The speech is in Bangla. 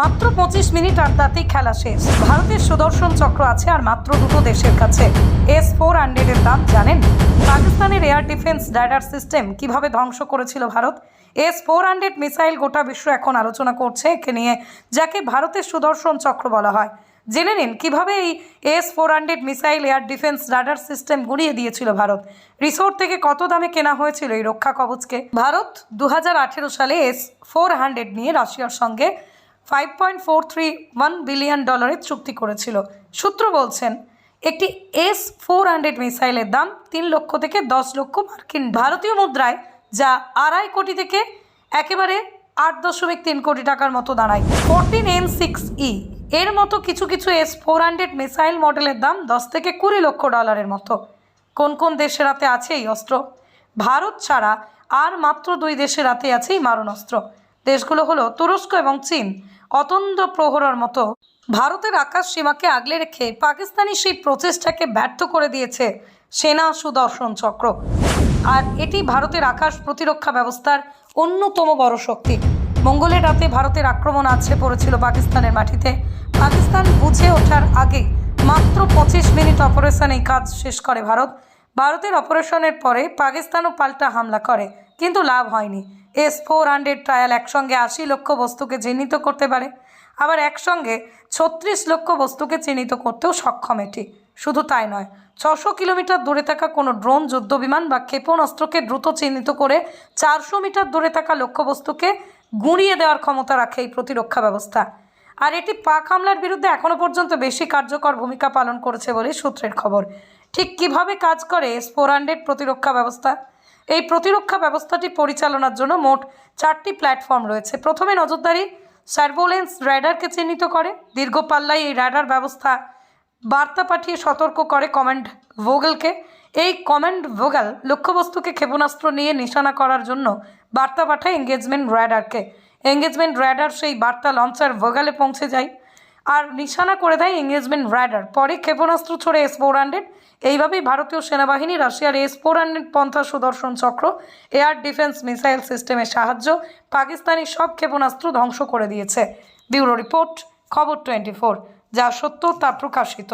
মাত্র পঁচিশ মিনিট আর তাতেই খেলা শেষ। ভারতের সুদর্শন চক্র আছে আর মাত্র দুটো দেশের কাছে। এস ফোর হান্ড্রেডের দাম জানেন? পাকিস্তানের এয়ার ডিফেন্স রাডার সিস্টেম কীভাবে ধ্বংস করেছিল Bharat? S four hundred missile গোটা বিশ্ব এখন আলোচনা করছে। একে নিয়ে যাকে ভারতের সুদর্শন চক্র বলা হয়। জেনে নিন, কীভাবে এই S four hundred missile air defence radar system গুড়িয়ে দিয়েছিল ভারত? রিসোর্ট থেকে কত দামে কেনা হয়েছিল এই রক্ষা কবচকে? ভারত দু হাজার আঠেরো সালে এস ফোর হান্ড্রেড নিয়ে রাশিয়ার সঙ্গে five point four three one billion ডলারের চুক্তি করেছিল। সূত্র বলছেন, একটি এস ফোর হান্ড্রেড মিসাইলের দাম তিন লক্ষ থেকে দশ লক্ষ মার্কিন ভারতীয় মুদ্রায় যা আড়াই কোটি থেকে একেবারে আট দশমিক তিন কোটি টাকার মতো দাঁড়ায়। ফোরটিন এম সিক্স ই এর মতো কিছু কিছু এস ফোর হান্ড্রেড মিসাইল মডেলের দাম দশ থেকে কুড়ি লক্ষ ডলারের মতো। কোন কোন দেশের হাতে আছে এই অস্ত্র? ভারত ছাড়া আর মাত্র দুই দেশের হাতে আছে এই মারণাস্ত্র। দেশগুলো হলো তুরস্ক এবং চীন। অতন্দ্র প্রহরার মতো ভারতের আকাশ সীমাকে আগলে রেখে পাকিস্তানি সেই প্রচেষ্টাকে ব্যর্থ করে দিয়েছে সেনা সুদর্শন চক্র। আর এটি ভারতের আকাশ প্রতিরক্ষা ব্যবস্থার অন্যতম বড় শক্তি। মঙ্গলের রাতে ভারতের আক্রমণ আছড়ে পড়েছিল পাকিস্তানের মাটিতে। পাকিস্তান বুঝে ওঠার আগে মাত্র পঁচিশ মিনিট অপারেশন এই কাজ শেষ করে ভারত। ভারতের অপারেশনের পরে পাকিস্তানও পাল্টা হামলা করে, কিন্তু লাভ হয়নি। এস ফোর হান্ড্রেড ট্রায়াল একসঙ্গে আশি লক্ষ বস্তুকে চিহ্নিত করতে পারে। আবার একসঙ্গে ছত্রিশ লক্ষ বস্তুকে চিহ্নিত করতেও সক্ষম এটি। শুধু তাই নয়, ছশো কিলোমিটার দূরে থাকা কোনো ড্রোন, যুদ্ধবিমান বা ক্ষেপণাস্ত্রকে দ্রুত চিহ্নিত করে চারশো মিটার দূরে থাকা লক্ষ্যবস্তুকে গুঁড়িয়ে দেওয়ার ক্ষমতা রাখে এই প্রতিরক্ষা ব্যবস্থা। আর এটি পাক হামলার বিরুদ্ধে এখনও পর্যন্ত বেশি কার্যকর ভূমিকা পালন করেছে বলে সূত্রের খবর। ঠিক কীভাবে কাজ করে এস ফোর হান্ড্রেড প্রতিরক্ষা ব্যবস্থা? এই প্রতিরক্ষা ব্যবস্থাটি পরিচালনার জন্য মোট চারটি প্ল্যাটফর্ম রয়েছে। প্রথমে নজরদারি, সার্ভোলেন্স র্যাডারকে চিহ্নিত করে। দীর্ঘ পাল্লায় এই র্যাডার ব্যবস্থা বার্তা পাঠিয়ে সতর্ক করে কমান্ড ভোগেলকে। এই কমান্ড ভোগাল লক্ষ্যবস্তুকে ক্ষেপণাস্ত্র নিয়ে নিশানা করার জন্য বার্তা পাঠায় এঙ্গেজমেন্ট র্যাডারকে এঙ্গেজমেন্ট র্যাডার সেই বার্তা লঞ্চার ভোগালে পৌঁছে যায়। আর নিশানা করে দেয় এঙ্গেজমেন্ট র্যাডার পরে ক্ষেপণাস্ত্র ছড়ে এস ফোর হান্ড্রেড এইভাবেই ভারতীয় সেনাবাহিনী রাশিয়ার এস ফোর হান্ড্রেড পন্থা সুদর্শন চক্র এয়ার ডিফেন্স মিসাইল সিস্টেমের সাহায্য পাকিস্তানি সব ক্ষেপণাস্ত্র ধ্বংস করে দিয়েছে। ব্যুরো রিপোর্ট, খবর টোয়েন্টি ফোর যা সত্য তা প্রকাশিত।